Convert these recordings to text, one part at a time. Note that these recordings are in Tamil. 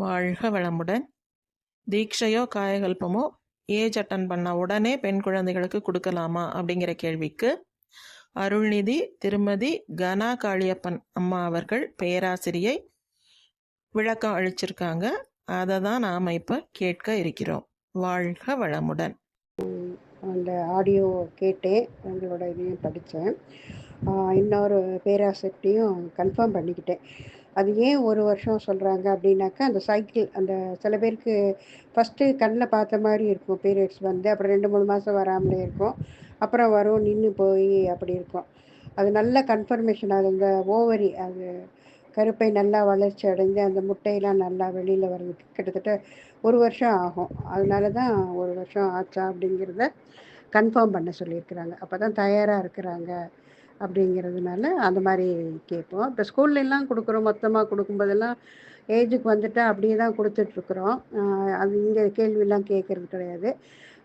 வாழ்க வளமுடன். தீட்சையோ காயகல்பமோ ஏஜ் அட்டன் பண்ண உடனே பெண் குழந்தைகளுக்கு கொடுக்கலாமா? அப்படிங்கிற கேள்விக்கு அருள்நிதி திருமதி கனா காளியப்பன் அம்மா அவர்கள் பேராசிரியை விளக்கம் அளிச்சிருக்காங்க. அதை தான் நாம் இப்போ கேட்க இருக்கிறோம். வாழ்க வளமுடன். அந்த ஆடியோ கேட்டேன் உங்களோட இதையும் படித்தேன் இன்னொரு பேராசிரியையும் கன்ஃபார்ம் பண்ணிக்கிட்டேன். அது ஏன் ஒரு வருஷம் சொல்கிறாங்க அப்படின்னாக்கா அந்த சைக்கிள் அந்த சில பேருக்கு ஃபஸ்ட்டு கண்ணில் பார்த்த மாதிரி இருக்கும். பீரியட்ஸ் வந்து அப்புறம் ரெண்டு மூணு மாதம் வராமலே இருக்கும். அப்புறம் வரும் நின்று போய் அப்படி இருக்கும். அது நல்ல கன்ஃபர்மேஷன் அது அந்த ஓவரி அது கருப்பை நல்லா வளர்ச்சி அடைஞ்சு அந்த முட்டையெல்லாம் நல்லா வெளியில் வர்றதுக்கு கிட்டத்தட்ட ஒரு வருஷம் ஆகும். அதனால தான் ஒரு வருஷம் ஆச்சா அப்படிங்கிறத கன்ஃபார்ம் பண்ண சொல்லியிருக்கிறாங்க. அப்போ தான் தயாராக இருக்கிறாங்க. அப்படிங்கிறதுனால அந்த மாதிரி கேட்போம். இப்போ ஸ்கூல்லலாம் கொடுக்குறோம். மொத்தமாக கொடுக்கும்போதெல்லாம் ஏஜுக்கு வந்துட்டு அப்படியே தான் கொடுத்துட்ருக்குறோம். அது இங்கே கேள்வியெல்லாம் கேட்குறது கிடையாது.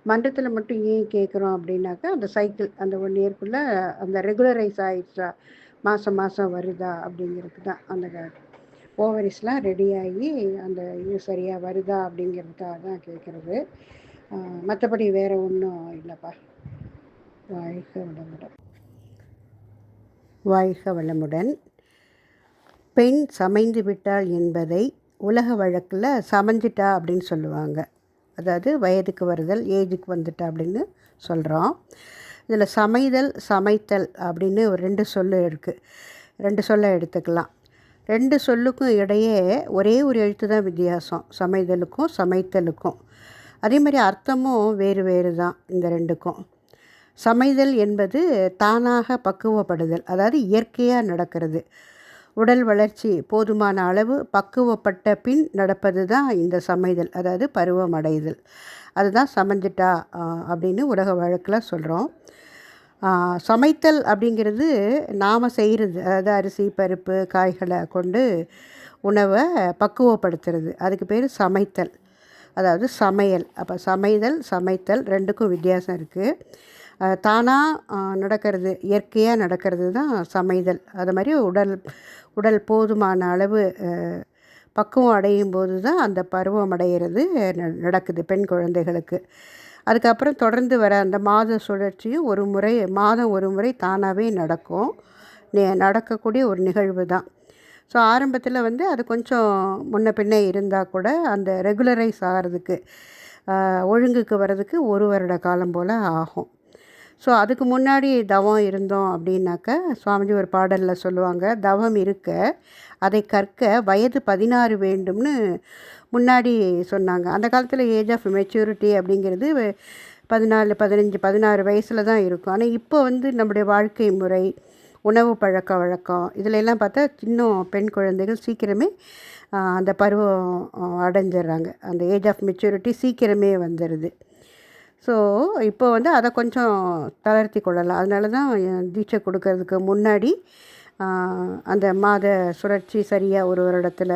மன்றத்தில் மட்டும் ஏன் கேட்குறோம் அப்படின்னாக்கா அந்த சைக்கிள் அந்த ஒன் இயர்க்குள்ளே அந்த ரெகுலரைஸ் ஆகிடுச்சா மாதம் மாதம் வருதா அப்படிங்கிறது தான் அந்த ஓவரிஸ்லாம் ரெடியாகி அந்த இது சரியாக வருதா அப்படிங்கிறதுக்காக தான் கேட்குறது. மற்றபடி வேறு ஒன்றும் இல்லைப்பா. வாழ்க விட வாழ்க வளமுடன். பெண் சமைந்து விட்டாள் என்பதை உலக வழக்கில் சமைஞ்சிட்டா அப்படின்னு சொல்லுவாங்க. அதாவது வயதுக்கு வருதல் ஏஜுக்கு வந்துட்டா அப்படின்னு சொல்கிறோம் இதில் சமைதல் சமைத்தல் அப்படின்னு ஒரு ரெண்டு சொல் இருக்குது ரெண்டு சொல்லை எடுத்துக்கலாம். ரெண்டு சொல்லுக்கும் இடையே ஒரே ஒரு எழுத்து தான் வித்தியாசம். சமைதலுக்கும் சமைத்தலுக்கும். அதே மாதிரி அர்த்தமும் வேறு வேறு தான் இந்த ரெண்டுக்கும். சமைதல் என்பது தானாக பக்குவப்படுதல் அதாவது இயற்கையாக நடக்கிறது. உடல் வளர்ச்சி போதுமான அளவு பக்குவப்பட்ட பின் நடப்பது தான் இந்த சமைதல் அதாவது பருவம் அடைதல். அதுதான் சமைஞ்சிட்டா அப்படின்னு உலக வழக்கில் சொல்கிறோம் சமைத்தல் அப்படிங்கிறது நாம் செய்கிறது அதாவது அரிசி பருப்பு காய்களை கொண்டு உணவை பக்குவப்படுத்துறது. அதுக்கு பேர் சமைத்தல் அதாவது சமையல். அப்போ சமைதல் சமைத்தல் ரெண்டுக்கும் வித்தியாசம் இருக்குது தானாக நடக்கிறது இயற்கையாக நடக்கிறது தான் சமைதல். அது மாதிரி உடல் உடல் போதுமான அளவு பக்குவம் அடையும் போது தான் அந்த பருவம் அடைகிறது நடக்குது பெண் குழந்தைகளுக்கு. அதுக்கப்புறம் தொடர்ந்து வர அந்த மாத சுழற்சியும் ஒரு முறை மாதம் ஒரு முறை தானாகவே நடக்கும். நடக்கக்கூடிய ஒரு நிகழ்வு தான் ஸோ ஆரம்பத்தில் வந்து அது கொஞ்சம் முன்ன பின்னே இருந்தால் கூட அந்த ரெகுலரைஸ் ஆகிறதுக்கு ஒழுங்குக்கு வர்றதுக்கு ஒரு வருட காலம் போல் ஆகும். ஸோ அதுக்கு முன்னாடி தவம் இருந்தோம் அப்படின்னாக்க சுவாமிஜி ஒரு பாடலில் சொல்லுவாங்க தவம் இருக்க அதை கற்க வயது பதினாறு வேண்டும்னு முன்னாடி சொன்னாங்க. அந்த காலத்தில் ஏஜ் ஆஃப் மெச்சூரிட்டி அப்படிங்கிறது பதினாலு பதினஞ்சு பதினாறு வயசில் தான் இருக்கும். ஆனால் இப்போ வந்து நம்முடைய வாழ்க்கை முறை உணவு பழக்க வழக்கம் இதில் எல்லாம் பார்த்தா இன்னும் பெண் குழந்தைகள் சீக்கிரமே அந்த பருவம் அடைஞ்சிடுறாங்க அந்த ஏஜ் ஆஃப் மெச்சூரிட்டி சீக்கிரமே வந்துடுது ஸோ இப்போ வந்து அதை கொஞ்சம் தளர்த்தி கொள்ளலாம். அதனால தான் தீட்சை கொடுக்கறதுக்கு முன்னாடி அந்த மாத சுழற்சி சரியாக ஒரு வருடத்தில்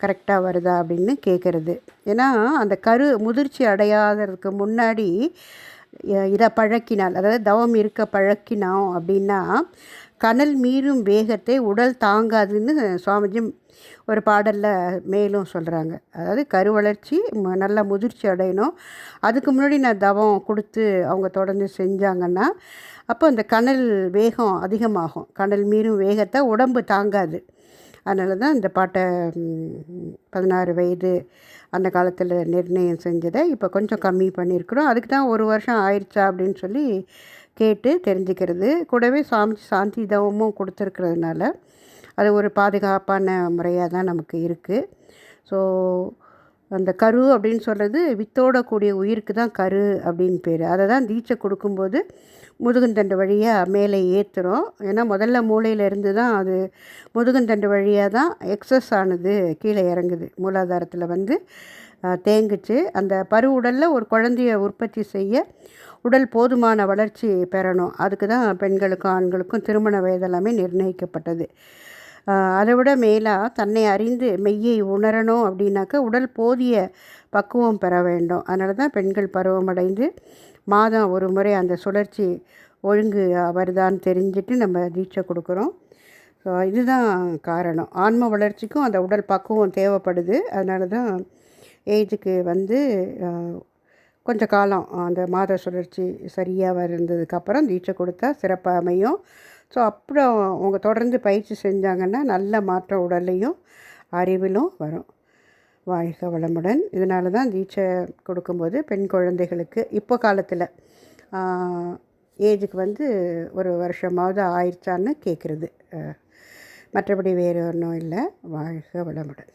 கரெக்டாக வருதா அப்படின்னு கேட்குறது ஏன்னா அந்த கரு முதிர்ச்சி அடையாததுக்கு முன்னாடி இதை பழக்கினால் அதாவது தவம் இருக்க பழக்கினோம் அப்படின்னா கனல் மீறும் வேகத்தை உடல் தாங்காதுன்னு சுவாமிஜி ஒரு பாடலில் மேலும் சொல்கிறாங்க அதாவது கருவளர்ச்சி நல்லா முதிர்ச்சி அடையணும். அதுக்கு முன்னாடி நான் தவம் கொடுத்து அவங்க தொடர்ந்து செஞ்சாங்கன்னா அப்போ அந்த கனல் வேகம் அதிகமாகும். கனல் மீறும் வேகத்தை உடம்பு தாங்காது. அதனால தான் இந்த பாட்டை பதினாறு வயது அந்த காலத்தில் நிர்ணயம் செஞ்சதை இப்போ கொஞ்சம் கம்மி பண்ணியிருக்கிறோம். அதுக்கு தான் ஒரு வருஷம் ஆயிடுச்சா அப்படின்னு சொல்லி கேட்டு தெரிஞ்சுக்கிறது. கூடவே சாமி சாந்தி தவமும் கொடுத்துருக்கிறதுனால அது ஒரு பாதுகாப்பான முறையாக தான் நமக்கு இருக்குது ஸோ அந்த கரு அப்படின்னு சொல்கிறது வித்தோட கூடிய உயிருக்கு தான் கரு அப்படின்னு பேர். அதை தான் தீட்சை கொடுக்கும்போது முதுகுந்தண்டு வழியாக மேலே ஏற்றுறோம் ஏன்னா முதல்ல மூளையிலேருந்து தான் அது முதுகுந்தண்டு வழியாக தான் எக்ஸஸ் ஆனது கீழே இறங்குது. மூலாதாரத்தில் வந்து தேங்குச்சு. அந்த பரு உடலில் ஒரு குழந்தைய உற்பத்தி செய்ய உடல் போதுமான வளர்ச்சி பெறணும். அதுக்கு தான் பெண்களுக்கும் ஆண்களுக்கும் திருமண வயதெல்லாமே நிர்ணயிக்கப்பட்டது. அதை விட மேலாக தன்னை அறிந்து மெய்யை உணரணும் அப்படின்னாக்கா உடல் போதிய பக்குவம் பெற வேண்டும். அதனால தான் பெண்கள் பருவமடைந்து மாதம் ஒரு முறை அந்த சுழற்சி ஒழுங்கு வருதான்னு தெரிஞ்சுட்டு நம்ம தீட்சை கொடுக்குறோம். ஸோ இதுதான் காரணம். ஆன்ம வளர்ச்சிக்கும் அந்த உடல் பக்குவம் தேவைப்படுது. அதனால தான் ஏஜுக்கு வந்து கொஞ்சம் கொஞ்ச காலம் அந்த மாத சுழற்சி சரியாக இருந்ததுக்கப்புறம் தீட்சை கொடுத்தா சிறப்பாக அமையும். ஸோ அப்புறம் அவங்க தொடர்ந்து பயிற்சி செஞ்சாங்கன்னா நல்ல மாற்றம் உடல்லையும் அறிவிலும் வரும். வாழ்க வளமுடன். இதனால தான் தீட்சை கொடுக்கும்போது பெண் குழந்தைகளுக்கு இப்போ காலத்தில் ஏஜுக்கு வந்து ஒரு வருஷமாவது ஆயிடுச்சான்னு கேட்குறது மற்றபடி வேறு ஒன்றும் இல்லை. வாழ்க வளமுடன்.